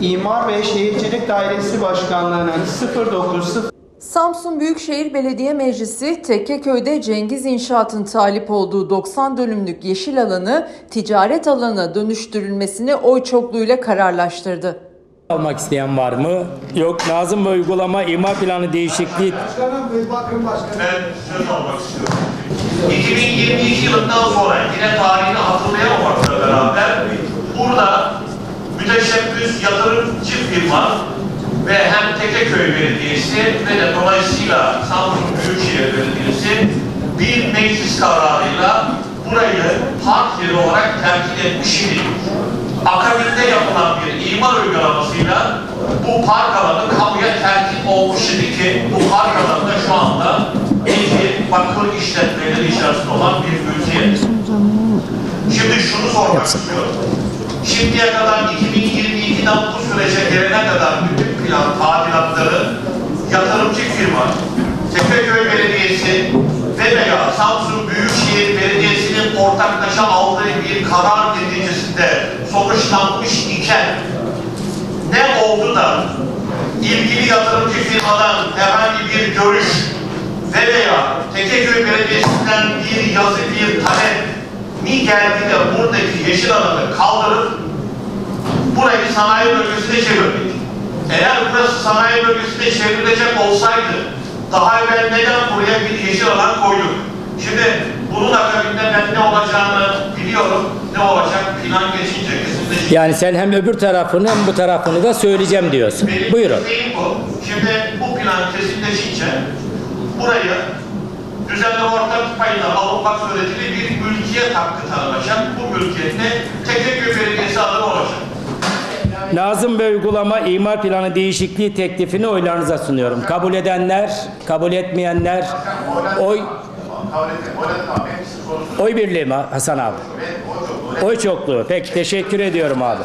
İmar ve Şehircilik Dairesi Başkanlığı'nın 090 Samsun Büyükşehir Belediye Meclisi Tekkeköy'de Cengiz İnşaat'ın talip olduğu 90 dönümlük yeşil alanı ticaret alanına dönüştürülmesini oy çokluğuyla kararlaştırdı. Almak isteyen var mı? Yok. Nazım ve uygulama imar planı değişikliği Ben söz almak istiyorum. 2022 yılından sonra yine tarihini burada müteşebbis yatırımcı firma ve hem Tekeköy Belediyesi ve de dolayısıyla Samsun Büyükşehir Belediyesi bir meclis kararıyla burayı park yeri olarak tercih etmiş idi. Akabinde yapılan bir imar uygulamasıyla bu park alanı kamuya tercih olmuş idi ki bu park alanında şu anda iki bakır işletmeleri içerisinde olan bir mülkiyet. Şimdi şunu sormak istiyorum. Şimdiye kadar 2022'den bu sürece gelene kadar bütün plan tadilatları yatırımcı firma, Tepeköy Belediyesi ve veya Samsun Büyükşehir Belediyesi'nin ortaklaşa aldığı bir karar neticesinde sonuçlanmış iken ne oldu da ilgili yatırımcı firmadan herhangi bir görüş ve veya Tekeköy Belediyesi'nden bir yazı bir talep mi geldi de buradaki yeşil alanı kaldırıp burayı sanayi bölgesine çevirdik. Eğer burası sanayi bölgesine çevrilecek olsaydı daha evvel neden buraya bir yeşil alan koyduk? Şimdi bunun akabinde ben ne olacağını biliyorum. Ne olacak plan geçince kesinleşecek. yani sen hem öbür tarafını hem bu tarafını da söyleyeceğim diyorsun. Benim Buyurun. bu. Şimdi bu plan kesinleşince burayı düzenli ortak payına alınmak suretiyle bir mülkiyet hakkı tanınacak. Bu mülkiyette Tekeköy Belediyesi adına olacak. Nazım ve uygulama imar planı değişikliği teklifini oylarınıza sunuyorum. Kabul edenler, kabul etmeyenler oy oy birliği mi Hasan abi? Oy çokluğu. Peki teşekkür ediyorum abi.